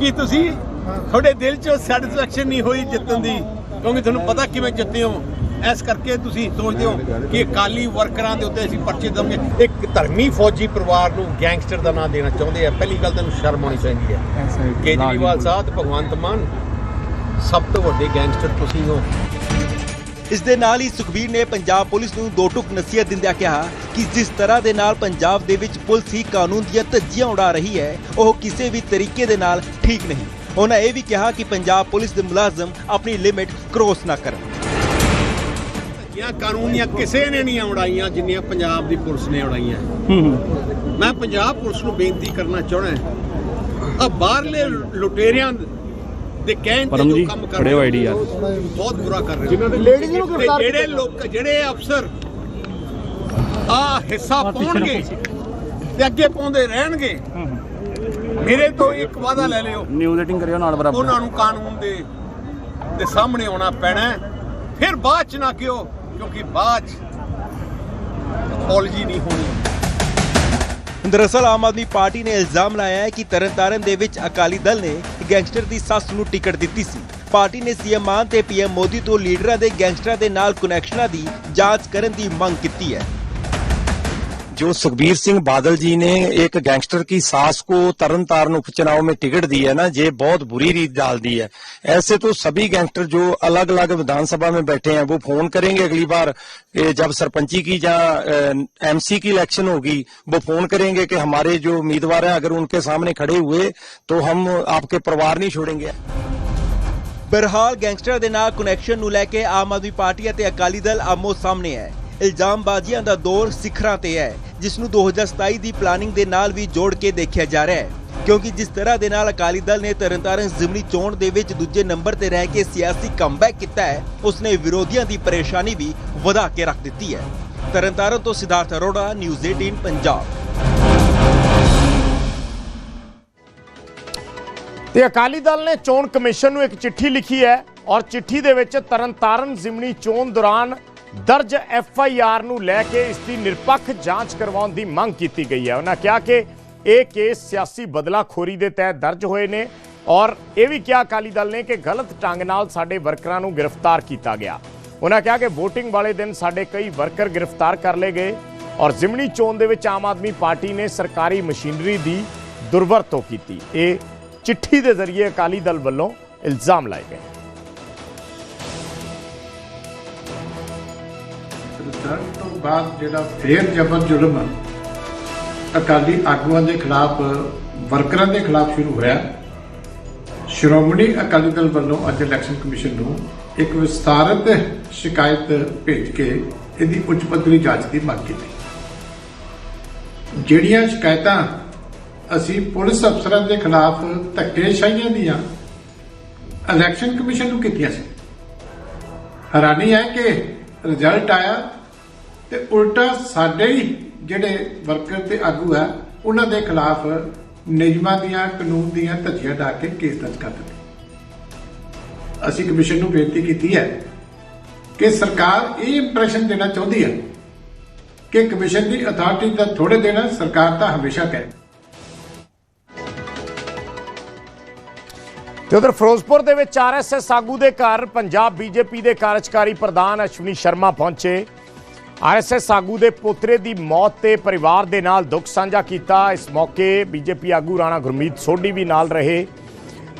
ਕਿ ਤੁਸੀਂ ਤੁਹਾਡੇ ਦਿਲ 'ਚ ਸੈਟੀਸਫੈਕਸ਼ਨ ਨਹੀਂ ਹੋਈ ਜਿੱਤਣ ਦੀ, ਕਿਉਂਕਿ ਤੁਹਾਨੂੰ ਪਤਾ ਕਿਵੇਂ ਜਿੱਤੇ ਹੋ। ਇਸ ਕਰਕੇ ਤੁਸੀਂ ਸੋਚਦੇ ਹੋ ਕਿ ਅਕਾਲੀ ਵਰਕਰਾਂ ਦੇ ਉੱਤੇ ਅਸੀਂ ਪਰਚੇ ਦਵਾਂਗੇ। ਇੱਕ ਧਰਮੀ ਫੌਜੀ ਪਰਿਵਾਰ ਨੂੰ ਗੈਂਗਸਟਰ ਦਾ ਨਾਂ ਦੇਣਾ ਚਾਹੁੰਦੇ ਆ। ਪਹਿਲੀ ਗੱਲ ਤੈਨੂੰ ਸ਼ਰਮ ਆਉਣੀ ਚਾਹੀਦੀ ਹੈ। ਕੇਜਰੀਵਾਲ ਸਾਹਿਬ ਤੇ ਭਗਵੰਤ ਮਾਨ ਸਭ ਤੋਂ ਵੱਡੇ ਗੈਂਗਸਟਰ ਤੁਸੀਂ ਹੋ। ਇਸ ਦੇ ਨਾਲ ਹੀ ਸੁਖਬੀਰ ਨੇ ਪੰਜਾਬ ਪੁਲਿਸ ਨੂੰ ਦੋ ਟੁਕ ਨਸੀਹਤ ਦਿੰਦਿਆਂ ਕਿਹਾ ਕਿ ਜਿਸ ਤਰ੍ਹਾਂ ਦੇ ਨਾਲ ਪੰਜਾਬ ਦੇ ਵਿੱਚ ਪੁਲਿਸ ਹੀ ਕਾਨੂੰਨ ਦੀਆਂ ਧੱਜੀਆਂ ਉਡਾ ਰਹੀ ਹੈ ਉਹ ਕਿਸੇ ਵੀ ਤਰੀਕੇ ਦੇ ਨਾਲ ਠੀਕ ਨਹੀਂ। ਉਹਨਾਂ ਇਹ ਵੀ ਕਿਹਾ ਕਿ ਪੰਜਾਬ ਪੁਲਿਸ ਦੇ ਮੁਲਾਜ਼ਮ ਆਪਣੀ ਲਿਮਿਟ ਕ੍ਰੋਸ ਨਾ ਕਰਨ। ਧੱਜੀਆਂ ਕਾਨੂੰਨੀਆਂ ਕਿਸੇ ਨੇ ਨਹੀਂ ਉਡਾਈਆਂ ਜਿੰਨੀਆਂ ਪੰਜਾਬ ਦੀ ਪੁਲਿਸ ਨੇ ਉਡਾਈਆਂ। ਮੈਂ ਪੰਜਾਬ ਪੁਲਿਸ ਨੂੰ ਬੇਨਤੀ ਕਰਨਾ ਚਾਹਣਾ ਆ ਬਾਹਰਲੇ ਲੁਟੇਰਿਆਂ ਦੇ ਕਹਿਣ ਤੇ ਜੋ ਕੰਮ ਕਰ ਰਹੇ ਆਈਡੀ ਯਾਰ। ਬਹੁਤ ਬੁਰਾ ਕਰ ਰਹੇ ਜਿਨ੍ਹਾਂ ਦੇ ਲੇਡੀਜ਼ ਨੂੰ ਗ੍ਰਿਫਤਾਰ ਜਿਹੜੇ ਲੋਕ ਜਿਹੜੇ ਅਫਸਰ ਆ ਹਿੱਸਾ ਪਾਉਣਗੇ ਤੇ ਅੱਗੇ ਪਾਉਂਦੇ ਰਹਿਣਗੇ ਮੇਰੇ ਤੋਂ ਇੱਕ ਵਾਅਦਾ ਲੈ ਲਿਓ। ਨਿਊਜ਼ ਐਡਿਟਿੰਗ ਕਰਿਓ ਨਾਲ ਬਰਾਬਰ। ਉਹਨਾਂ ਨੂੰ ਕਾਨੂੰਨ ਦੇ ਦੇ ਸਾਹਮਣੇ ਆਉਣਾ ਪੈਣਾ। ਫਿਰ ਬਾਅਦ ਚ ਨਾ ਕਿਉਂ ਕਿਉਂਕਿ ਬਾਅਦ ਚ ਨਹੀਂ ਹੋਣੀ। ਦਰਅਸਲ ਆਮ ਆਦਮੀ ਪਾਰਟੀ ਨੇ ਇਲਜ਼ਾਮ ਲਾਇਆ ਹੈ ਕਿ ਤਰਨਤਾਰਨ ਦੇ ਵਿੱਚ ਅਕਾਲੀ ਦਲ ਨੇ ਗੈਂਗਸਟਰ ਦੀ ਸੱਸ ਨੂੰ ਟਿਕਟ ਦਿੱਤੀ ਸੀ। ਪਾਰਟੀ ਨੇ ਸੀਐਮ ਮਾਨ ਤੇ ਪੀਐਮ ਮੋਦੀ ਤੋਂ ਲੀਡਰਾਂ ਦੇ ਗੈਂਗਸਟਰਾਂ ਦੇ ਨਾਲ ਕਨੈਕਸ਼ਨਾਂ ਦੀ ਜਾਂਚ ਕਰਨ ਦੀ ਮੰਗ ਕੀਤੀ ਹੈ। जो सुखबीर सिंह बादल जी ने एक गैंगस्टर की सास को तरन तारण उपचुनाव में टिकट दी है ना ये बहुत बुरी रीत डाल दी है ऐसे तो सभी गैंगस्टर जो अलग अलग विधानसभा में बैठे हैं वो फोन करेंगे अगली बार ए, जब सरपंची की या एमसी की इलेक्शन होगी वो फोन करेंगे कि हमारे जो उम्मीदवार हैं अगर उनके सामने खड़े हुए तो हम आपके परिवार नहीं छोड़ेंगे ਬਹਰਹਾਲ ਗੈਂਗਸਟਰ ਦੇ ਨਾਲ ਕਨੈਕਸ਼ਨ ਨੂੰ ਲੈ ਕੇ ਆਮ ਆਦਮੀ ਪਾਰਟੀ ਅਤੇ ਅਕਾਲੀ ਦਲ ਆਮੋ ਸਾਹਮਣੇ ਹੈ ਇਲਜ਼ਾਮਬਾਜ਼ੀਆਂ ਦਾ ਦੌਰ ਸਿਖਰਾਂ ਤੇ ਹੈ ਜਿਸ ਨੂੰ 2027 ਦੀ ਪਲਾਨਿੰਗ ਦੇ ਨਾਲ ਵੀ ਜੋੜ ਕੇ ਦੇਖਿਆ ਜਾ ਰਿਹਾ ਹੈ। ਕਿਉਂਕਿ ਜਿਸ ਤਰ੍ਹਾਂ ਦੇ ਨਾਲ ਅਕਾਲੀ ਦਲ ਨੇ ਤਰਨਤਾਰਨ ਜ਼ਿਮਨੀ ਚੋਣ ਦੇ ਵਿੱਚ ਦੂਜੇ ਨੰਬਰ ਤੇ ਰਹਿ ਕੇ ਸਿਆਸੀ ਕਮਬੈਕ ਕੀਤਾ ਹੈ, ਉਸਨੇ ਵਿਰੋਧੀਆਂ ਦੀ ਪਰੇਸ਼ਾਨੀ ਵੀ ਵਧਾ ਕੇ ਰੱਖ ਦਿੱਤੀ ਹੈ। ਤਰਨਤਾਰਨ ਤੋਂ ਸਿਧਾਰਥ ਅਰੋੜਾ ਨਿਊਜ਼ 18 ਪੰਜਾਬ। ਤੇ ਅਕਾਲੀ ਦਲ ਨੇ ਚੋਣ ਕਮਿਸ਼ਨ ਨੂੰ ਇੱਕ ਚਿੱਠੀ ਲਿਖੀ ਹੈ ਔਰ ਚਿੱਠੀ ਦੇ ਵਿੱਚ ਤਰਨਤਾਰਨ ਜ਼ਿਮਨੀ ਚੋਣ ਦੌਰਾਨ ਦਰਜ ਐਫ ਆਈ ਆਰ ਨੂੰ ਲੈ ਕੇ ਇਸ ਦੀ ਨਿਰਪੱਖ ਜਾਂਚ ਕਰਵਾਉਣ ਦੀ ਮੰਗ ਕੀਤੀ ਗਈ ਹੈ। ਉਹਨਾਂ ਕਿਹਾ ਕਿ ਇਹ ਕੇਸ ਸਿਆਸੀ ਬਦਲਾਖੋਰੀ ਦੇ ਤਹਿਤ ਦਰਜ ਹੋਏ ਨੇ ਔਰ ਇਹ ਵੀ ਕਿਹਾ ਅਕਾਲੀ ਦਲ ਨੇ ਕਿ ਗਲਤ ਢੰਗ ਨਾਲ ਸਾਡੇ ਵਰਕਰਾਂ ਨੂੰ ਗ੍ਰਿਫਤਾਰ ਕੀਤਾ ਗਿਆ। ਉਹਨਾਂ ਕਿਹਾ ਕਿ VOTING ਵਾਲੇ ਦਿਨ ਸਾਡੇ ਕਈ ਵਰਕਰ ਗ੍ਰਿਫਤਾਰ ਕਰ ਲਏ ਗਏ ਔਰ ਜ਼ਿਮਨੀ ਚੋਣ ਦੇ ਵਿੱਚ ਆਮ ਆਦਮੀ ਪਾਰਟੀ ਨੇ ਸਰਕਾਰੀ ਮਸ਼ੀਨਰੀ ਦੀ ਦੁਰਵਰਤੋਂ ਕੀਤੀ। ਇਹ ਚਿੱਠੀ ਦੇ ਜ਼ਰੀਏ ਅਕਾਲੀ ਦਲ ਵੱਲੋਂ ਇਲਜ਼ਾਮ ਲਾਏ ਗਏ। ਰਿਜ਼ਲਟ ਤੋਂ ਬਾਅਦ ਜਿਹੜਾ ਫੇਰ ਜਬਰ ਜ਼ੁਲਮ ਅਕਾਲੀ ਆਗੂਆਂ ਦੇ ਖਿਲਾਫ, ਵਰਕਰਾਂ ਦੇ ਖਿਲਾਫ ਸ਼ੁਰੂ ਹੋਇਆ। ਸ਼੍ਰੋਮਣੀ ਅਕਾਲੀ ਦਲ ਵੱਲੋਂ ਅੱਜ ਇਲੈਕਸ਼ਨ ਕਮਿਸ਼ਨ ਨੂੰ ਇੱਕ ਵਿਸਤਾਰਤ ਸ਼ਿਕਾਇਤ ਭੇਜ ਕੇ ਇਹਦੀ ਉੱਚ ਪੱਧਰੀ ਜਾਂਚ ਦੀ ਮੰਗ ਕੀਤੀ। ਜਿਹੜੀਆਂ ਸ਼ਿਕਾਇਤਾਂ ਅਸੀਂ ਪੁਲਿਸ ਅਫਸਰਾਂ ਦੇ ਖਿਲਾਫ ਧੱਕੇਸ਼ਾਹੀਆਂ ਦੀਆਂ ਇਲੈਕਸ਼ਨ ਕਮਿਸ਼ਨ ਨੂੰ ਕੀਤੀਆਂ ਸੀ, ਹੈਰਾਨੀ ਹੈ ਕਿ ਰਿਜ਼ਲਟ ਆਇਆ ਤੇ ਉਲਟਾ ਸਾਡੇ ਹੀ ਜਿਹੜੇ ਵਰਕਰ ਤੇ ਆਗੂ ਆ, ਉਹਨਾਂ ਦੇ ਖਿਲਾਫ ਨਿਯਮਾਂ ਦੀਆਂ, ਕਾਨੂੰਨ ਦੀਆਂ ਧੱਜੀਆਂ ਡਾ ਕੇ ਕੇਸ ਦਰਜ ਕਰ ਦਿੱਤੇ। ਅਸੀਂ ਕਮਿਸ਼ਨ ਨੂੰ ਬੇਨਤੀ ਕੀਤੀ ਹੈ ਕਿ ਸਰਕਾਰ ਇਹ ਇੰਪ੍ਰੈਸ਼ਨ ਦੇਣਾ ਚਾਹੁੰਦੀ ਹੈ ਕਿ ਕਮਿਸ਼ਨ ਦੀ ਅਥਾਰਟੀ ਦਾ ਥੋੜੇ ਦੇਣਾ ਸਰਕਾਰ ਤਾਂ ਹਮੇਸ਼ਾ ਕਹੇ। ਤੇ ਉਧਰ ਫਿਰੋਜ਼ਪੁਰ ਦੇ ਵਿੱਚ ਆਰਐਸਐਸ ਆਗੂ ਦੇ ਘਰ, ਪੰਜਾਬ ਬੀਜੇਪੀ ਦੇ ਕਾਰਜਕਾਰੀ ਪ੍ਰਧਾਨ ਅਸ਼ਵਨੀ ਸ਼ਰਮਾ ਪਹੁੰਚੇ। ਆਰਐਸਐਸ ਆਗੂ ਦੇ ਪੋਤਰੇ ਦੀ ਮੌਤ ਤੇ ਪਰਿਵਾਰ ਦੇ ਨਾਲ ਦੁੱਖ ਸਾਂਝਾ ਕੀਤਾ। ਇਸ ਮੌਕੇ ਬੀਜੇਪੀ ਆਗੂ ਰਾਣਾ ਗੁਰਮੀਤ ਸੋਢੀ ਵੀ ਨਾਲ ਰਹੇ।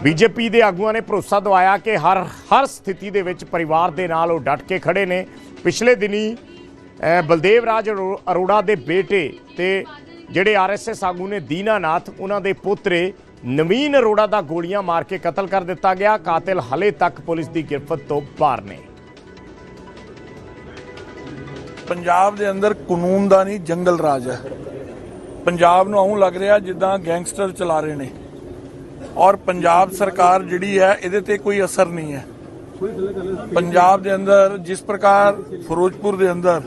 ਬੀਜੇਪੀ ਦੇ ਆਗੂਆਂ ਨੇ ਭਰੋਸਾ ਦਿਵਾਇਆ ਕਿ ਹਰ ਹਰ ਸਥਿਤੀ ਦੇ ਵਿੱਚ ਪਰਿਵਾਰ ਦੇ ਨਾਲ ਉਹ ਡਟ ਕੇ ਖੜੇ ਨੇ। ਪਿਛਲੇ ਦਿਨੀ ਅਹ, ਬਲਦੇਵ ਰਾਜ ਅਰੋ- ਅਰੋੜਾ ਦੇ ਬੇਟੇ ਤੇ ਜਿਹੜੇ ਆਰਐਸਐਸ ਆਗੂ ਨੇ ਦੀਨਾਨਾਥ ਉਹਨਾਂ ਦੇ ਪੋਤਰੇ ਨਵੀਨ ਅਰੋੜਾ ਦਾ ਗੋਲੀਆਂ ਮਾਰ ਕੇ ਕਤਲ ਕਰ ਦਿੱਤਾ ਗਿਆ। ਕਾਤਿਲ ਹਲੇ ਤੱਕ ਪੁਲਿਸ ਦੀ ਗ੍ਰਿਫ਼ਤ ਤੋਂ ਬਾਹਰ ਨੇ ਪੰਜਾਬ ਦੇ ਅੰਦਰ ਕਾਨੂੰਨ ਦਾ ਨਹੀਂ, ਜੰਗਲ ਰਾਜ ਹੈ। ਪੰਜਾਬ ਨੂੰ ਆਉਂ ਲੱਗ ਰਿਹਾ ਜਿੱਦਾਂ ਗੈਂਗਸਟਰ ਚਲਾ ਰਹੇ ਨੇ। ਔਰ ਪੰਜਾਬ ਸਰਕਾਰ ਜਿਹੜੀ ਹੈ, ਇਹਦੇ ਤੇ ਕੋਈ ਅਸਰ ਨਹੀਂ ਹੈ। ਪੰਜਾਬ ਦੇ ਅੰਦਰ, ਜਿਸ ਪ੍ਰਕਾਰ ਫਿਰੋਜ਼ਪੁਰ ਦੇ ਅੰਦਰ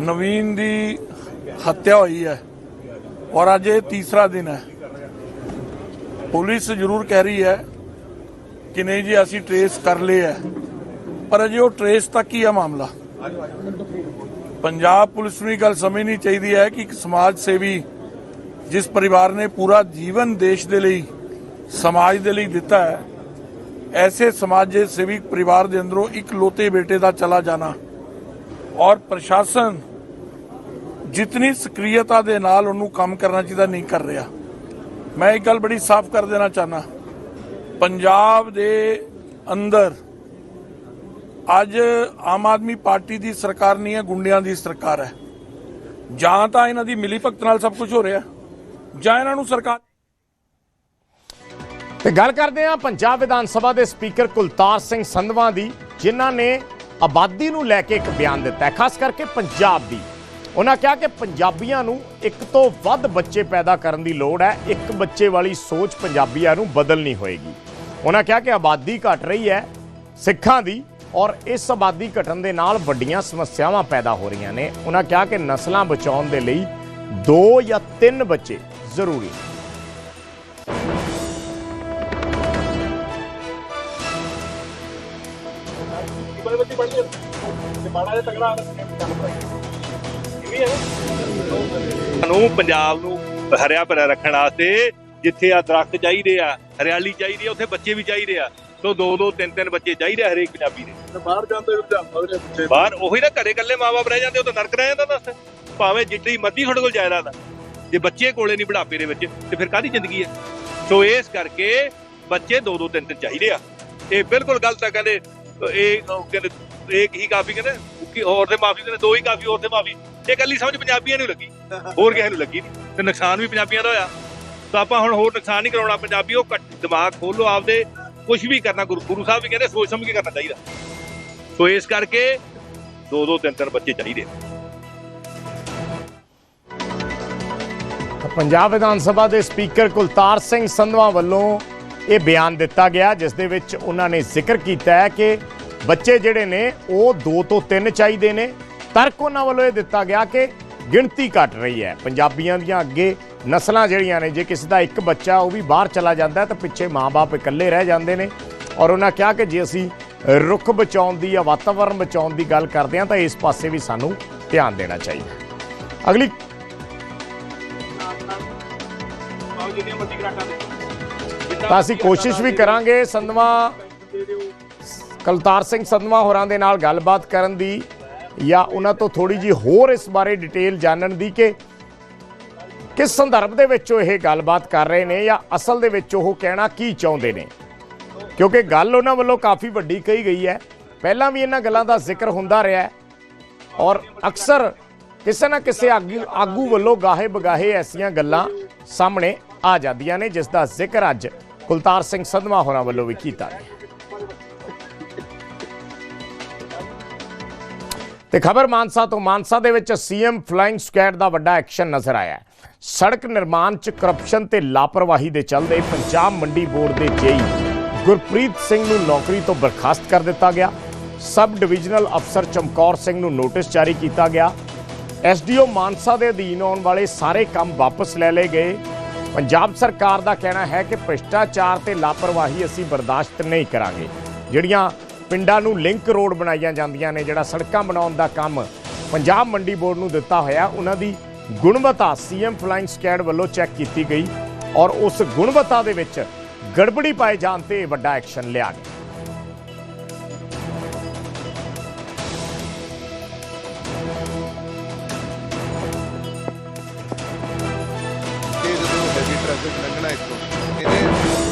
ਨਵੀਨ ਦੀ ਹੱਤਿਆ ਹੋਈ ਹੈ ਔਰ ਅੱਜ ਇਹ ਤੀਸਰਾ ਦਿਨ ਹੈ। ਪੁਲਿਸ ਜ਼ਰੂਰ ਕਹਿ ਰਹੀ ਹੈ ਕਿ ਨਹੀਂ ਜੀ, ਅਸੀਂ ਟਰੇਸ ਕਰ ਲਏ ਹੈ। ਪਰ ਅਜੇ ਉਹ ਟਰੇਸ ਤੱਕ ਹੀ ਹੈ ਮਾਮਲਾ। ਪੰਜਾਬ ਪੁਲਿਸ ਨੂੰ ਇਹ ਗੱਲ ਸਮਝਣੀ ਚਾਹੀਦੀ ਹੈ ਕਿ ਇੱਕ ਸਮਾਜ ਸੇਵੀ ਜਿਸ ਪਰਿਵਾਰ ਨੇ ਪੂਰਾ ਜੀਵਨ ਦੇਸ਼ ਦੇ ਲਈ, ਸਮਾਜ ਦੇ ਲਈ ਦਿੱਤਾ ਹੈ, ਐਸੇ ਸਮਾਜ ਸੇਵੀ ਪਰਿਵਾਰ ਦੇ ਅੰਦਰੋਂ ਇੱਕ ਲੋਤੇ ਬੇਟੇ ਦਾ ਚਲਾ ਜਾਣਾ ਔਰ ਪ੍ਰਸ਼ਾਸਨ ਜਿਤਨੀ ਸਕਰੀਅਤਾ ਦੇ ਨਾਲ ਉਹਨੂੰ ਕੰਮ ਕਰਨਾ ਚਾਹੀਦਾ ਨਹੀਂ ਕਰ ਰਿਹਾ। ਮੈਂ ਇੱਕ ਗੱਲ ਬੜੀ ਸਾਫ਼ ਕਰ ਦੇਣਾ ਚਾਹਨਾ ਪੰਜਾਬ ਦੇ ਅੰਦਰ ਅੱਜ ਆਮ ਆਦਮੀ ਪਾਰਟੀ ਦੀ ਸਰਕਾਰ ਨਹੀਂ ਹੈ, ਗੁੰਡਿਆਂ ਦੀ ਸਰਕਾਰ ਹੈ। ਜਾਂ ਤਾਂ ਇਹਨਾਂ ਦੀ ਮਿਲੀ ਭਗਤ ਨਾਲ ਸਭ ਕੁਝ ਹੋ ਰਿਹਾ ਜਾਂ ਇਹਨਾਂ ਨੂੰ ਸਰਕਾਰ ਤੇ ਗੱਲ ਕਰਦੇ ਹਾਂ ਪੰਜਾਬ ਵਿਧਾਨ ਸਭਾ ਦੇ ਸਪੀਕਰ ਕੁਲਤਾਰ ਸਿੰਘ ਸੰਧਵਾ ਦੀ, ਜਿਨ੍ਹਾਂ ਨੇ ਆਬਾਦੀ ਨੂੰ ਲੈ ਕੇ ਇੱਕ ਬਿਆਨ ਦਿੱਤਾ ਖਾਸ ਕਰਕੇ ਪੰਜਾਬ ਦੀ। ਉਹਨਾਂ ਕਿਹਾ ਕਿ ਪੰਜਾਬੀਆਂ ਨੂੰ ਇੱਕ ਤੋਂ ਵੱਧ ਬੱਚੇ ਪੈਦਾ ਕਰਨ ਦੀ ਲੋੜ ਹੈ, ਇੱਕ ਬੱਚੇ ਵਾਲੀ ਸੋਚ ਪੰਜਾਬੀਆਂ ਨੂੰ ਬਦਲਣੀ ਹੋਏਗੀ। ਉਹਨਾਂ ਕਿਹਾ ਕਿ ਆਬਾਦੀ ਘਟ ਰਹੀ ਹੈ, ਸਿੱਖਾਂ ਦੀ ਔਰ ਇਸ ਆਬਾਦੀ ਘਟਣ ਦੇ ਨਾਲ ਵੱਡੀਆਂ ਸਮੱਸਿਆਵਾਂ ਪੈਦਾ ਹੋ ਰਹੀਆਂ ਨੇ। ਉਹਨਾਂ ਕਿਹਾ ਕਿ ਨਸਲਾਂ ਬਚਾਉਣ ਦੇ ਲਈ ਦੋ ਜਾਂ ਤਿੰਨ ਬੱਚੇ ਜ਼ਰੂਰੀ ਨੂੰ। ਪੰਜਾਬ ਨੂੰ ਹਰਿਆ ਭਰਿਆ ਰੱਖਣ ਵਾਸਤੇ ਜਿੱਥੇ ਆ ਦਰਖਤ ਚਾਹੀਦੇ ਆ, ਹਰਿਆਲੀ ਚਾਹੀਦੀ ਆ, ਉੱਥੇ ਬੱਚੇ ਵੀ ਚਾਹੀਦੇ ਆ। ਸੋ ਦੋ ਦੋ ਤਿੰਨ ਤਿੰਨ ਬੱਚੇ ਚਾਹੀਦੇ ਆ ਹਰੇਕ ਪੰਜਾਬੀ ਦੇ। ਬਾਹਰ ਜਾਂਦੇ ਬੱਚੇ ਬਾਹਰ ਉਹੀ ਨਾ ਘਰੇ ਇਕੱਲੇ ਮਾਪੇ ਰਹਿ ਜਾਂਦੇ ਉਹ ਤਾਂ ਨਰਕ ਰਹਿ ਜਾਂਦਾ ਦੱਸ। ਭਾਵੇਂ ਜਿੱਡੀ ਮਰਜ਼ੀ ਤੁਹਾਡੇ ਕੋਲ ਜਾਇਦਾਦ ਆ। ਜੇ ਬੱਚੇ ਕੋਲੇ ਨਹੀਂ ਬੁਢਾਪੇ ਦੇ ਵਿੱਚ ਤੇ ਫਿਰ ਕਾਹਦੀ ਜ਼ਿੰਦਗੀ ਹੈ ਸੋ ਇਸ ਕਰਕੇ ਬੱਚੇ ਦੋ ਦੋ ਤਿੰਨ ਤਿੰਨ ਚਾਹੀਦੇ ਆ। ਇਹ ਬਿਲਕੁਲ ਗਲਤ ਆ ਕਹਿੰਦੇ ਇਹ ਕਹਿੰਦੇ ਇੱਕ ਹੀ ਕਾਫੀ ਕਹਿੰਦੇ ਕਿ ਹੋਰ ਦੇ ਮਾਫੀ ਕਹਿੰਦੇ ਦੋ ਹੀ ਕਾਫੀ ਹੋਰ ਦੇ ਮਾਫੀ। ਇਹ ਗੱਲੀ ਸਮਝ ਪੰਜਾਬੀਆਂ ਨੂੰ ਲੱਗੀ ਹੋਰ ਕਿਸੇ ਨੂੰ ਲੱਗੀ ਨਹੀਂ। ਤੇ ਨੁਕਸਾਨ ਵੀ ਪੰਜਾਬੀਆਂ ਦਾ ਹੋਇਆ। ਤਾਂ ਆਪਾਂ ਹੁਣ ਹੋਰ ਨੁਕਸਾਨ ਨਹੀਂ ਕਰਾਉਣਾ ਪੰਜਾਬੀ ਉਹ ਘੱਟ ਦਿਮਾਗ ਖੋਲੋ ਆਪਦੇ ਕੁਝ ਵੀ ਕਰਨਾ, ਗੁਰੂ ਗੁਰੂ ਸਾਹਿਬ ਵੀ ਕਹਿੰਦੇ ਸੋਚ ਸਮਝ ਕੇ ਕਰਨਾ ਚਾਹੀਦਾ। ਸੋ ਇਸ ਕਰਕੇ ਦੋ ਦੋ, ਤਿੰਨ ਤਿੰਨ ਬੱਚੇ ਚਾਹੀਦੇ ਪੰਜਾਬ ਵਿਧਾਨ ਸਭਾ ਦੇ ਸਪੀਕਰ ਕੁਲਤਾਰ ਸਿੰਘ ਸੰਧਵਾ ਵੱਲੋਂ ਇਹ ਬਿਆਨ ਦਿੱਤਾ ਗਿਆ, ਜਿਸ ਦੇ ਵਿੱਚ ਉਹਨਾਂ ਨੇ ਜ਼ਿਕਰ ਕੀਤਾ ਹੈ ਕਿ ਬੱਚੇ ਜਿਹੜੇ ਨੇ, ਉਹ 2 ਤੋਂ 3 ਚਾਹੀਦੇ ਨੇ। ਤਰਕ ਉਹਨਾਂ ਵੱਲੋਂ ਇਹ ਦਿੱਤਾ ਗਿਆ ਕਿ ਗਿਣਤੀ ਘਟ ਰਹੀ ਹੈ। ਪੰਜਾਬੀਆਂ ਦੀਆਂ ਅੱਗੇ ਨਸਲਾਂ ਜਿਹੜੀਆਂ ਨੇ ਜੇ ਕਿਸੇ ਦਾ ਇੱਕ ਬੱਚਾ ਉਹ ਵੀ ਬਾਹਰ ਚਲਾ ਜਾਂਦਾ ਤਾਂ ਪਿੱਛੇ ਮਾਪੇ ਇਕੱਲੇ ਰਹਿ ਜਾਂਦੇ ਨੇ ਔਰ ਉਹਨਾਂ ਕਿਹਾ ਕਿ ਜੇ ਅਸੀਂ ਰੁੱਖ ਬਚਾਉਣ ਦੀ ਜਾਂ ਵਾਤਾਵਰਣ ਬਚਾਉਣ ਦੀ ਗੱਲ ਕਰਦੇ ਹਾਂ ਤਾਂ ਇਸ ਪਾਸੇ ਵੀ ਸਾਨੂੰ ਧਿਆਨ ਦੇਣਾ ਚਾਹੀਦਾ। ਅਗਲੀ ਤਾਂ ਅਸੀਂ ਕੋਸ਼ਿਸ਼ ਵੀ ਕਰਾਂਗੇ ਸੰਧਵਾ ਕਲਤਾਰ ਸਿੰਘ ਸੰਧਵਾ ਹੋਰਾਂ ਦੇ ਨਾਲ ਗੱਲਬਾਤ ਕਰਨ ਦੀ ਜਾਂ ਉਹਨਾਂ ਤੋਂ ਥੋੜੀ ਜੀ ਹੋਰ ਇਸ ਬਾਰੇ ਡਿਟੇਲ ਜਾਣਨ ਦੀ ਕਿ ਕਿਸ ਸੰਦਰਭ ਦੇ ਵਿੱਚ ਉਹ ਇਹ ਗੱਲਬਾਤ ਕਰ ਰਹੇ ਨੇ ਜਾਂ ਅਸਲ ਦੇ ਵਿੱਚ ਉਹ ਕਹਿਣਾ ਕੀ ਚਾਹੁੰਦੇ ਨੇ? ਕਿਉਂਕਿ ਗੱਲ ਉਹਨਾਂ ਵੱਲੋਂ ਕਾਫੀ ਵੱਡੀ ਕਹੀ ਗਈ ਹੈ। ਪਹਿਲਾਂ ਵੀ ਇਹਨਾਂ ਗੱਲਾਂ ਦਾ ਜ਼ਿਕਰ ਹੁੰਦਾ ਰਿਹਾ ਹੈ ਔਰ ਅਕਸਰ ਕਿਸੇ ਨਾ ਕਿਸੇ ਆਗੂ ਆਗੂ ਵੱਲੋਂ ਗਾਹੇ ਬਗਾਹੇ ਐਸੀਆਂ ਗੱਲਾਂ ਸਾਹਮਣੇ ਆ ਜਾਂਦੀਆਂ ਨੇ, ਜਿਸ ਦਾ ਜ਼ਿਕਰ ਅੱਜ ਕੁਲਤਾਰ ਸਿੰਘ ਸੰਧਵਾ ਹੋਰਾਂ ਵੱਲੋਂ ਵੀ ਕੀਤਾ ਗਿਆ ਤੇ ਖਬਰ ਮਾਨਸਾ ਤੋਂ, ਮਾਨਸਾ ਦੇ ਵਿੱਚ ਸੀਐਮ ਫਲਾਈਂਗ ਸਕੁਐਡ ਦਾ ਵੱਡਾ ਐਕਸ਼ਨ ਨਜ਼ਰ ਆਇਆ ਸੜਕ ਨਿਰਮਾਣ 'ਚ ਕਰਪਸ਼ਨ ਤੇ ਲਾਪਰਵਾਹੀ ਦੇ ਚੱਲਦੇ ਪੰਜਾਬ ਮੰਡੀ ਬੋਰਡ ਦੇ ਜੇਈ ਗੁਰਪ੍ਰੀਤ ਸਿੰਘ ਨੂੰ ਨੌਕਰੀ ਤੋਂ ਬਰਖਾਸਤ ਕਰ ਦਿੱਤਾ ਗਿਆ। ਸਬ ਡਿਵੀਜ਼ਨਲ ਅਫਸਰ ਚਮਕੌਰ ਸਿੰਘ ਨੂੰ ਨੋਟਿਸ ਜਾਰੀ ਕੀਤਾ ਗਿਆ। ਐਸਡੀਓ ਮਾਨਸਾ ਦੇ ਅਧੀਨ ਆਉਣ ਵਾਲੇ ਸਾਰੇ ਕੰਮ ਵਾਪਸ ਲੈ ਲਏ ਗਏ। ਪੰਜਾਬ ਸਰਕਾਰ ਦਾ ਕਹਿਣਾ ਹੈ ਕਿ ਭ੍ਰਿਸ਼ਟਾਚਾਰ ਤੇ ਲਾਪਰਵਾਹੀ ਅਸੀਂ ਬਰਦਾਸ਼ਤ ਨਹੀਂ ਕਰਾਂਗੇ। ਜਿਹੜੀਆਂ ਪਿੰਡਾਂ ਨੂੰ ਲਿੰਕ ਰੋਡ ਬਣਾਈਆਂ ਜਾਂਦੀਆਂ ਨੇ, ਜਿਹੜਾ ਸੜਕਾਂ ਬਣਾਉਣ ਦਾ ਕੰਮ ਪੰਜਾਬ ਮੰਡੀ ਬੋਰਡ ਨੂੰ ਦਿੱਤਾ ਹੋਇਆ, ਉਹਨਾਂ ਦੀ ਗੁਣਵੱਤਾ ਸੀਐਮ ਫਲਾਈਂਗ ਸਕੈਡ ਵੱਲੋਂ ਚੈੱਕ ਕੀਤੀ ਗਈ ਔਰ ਉਸ ਗੁਣਵੱਤਾ ਦੇ ਵਿੱਚ ਗੜਬੜੀ ਪਾਏ ਜਾਣ ਤੇ ਵੱਡਾ ਐਕਸ਼ਨ ਲਿਆ ਗਿਆ।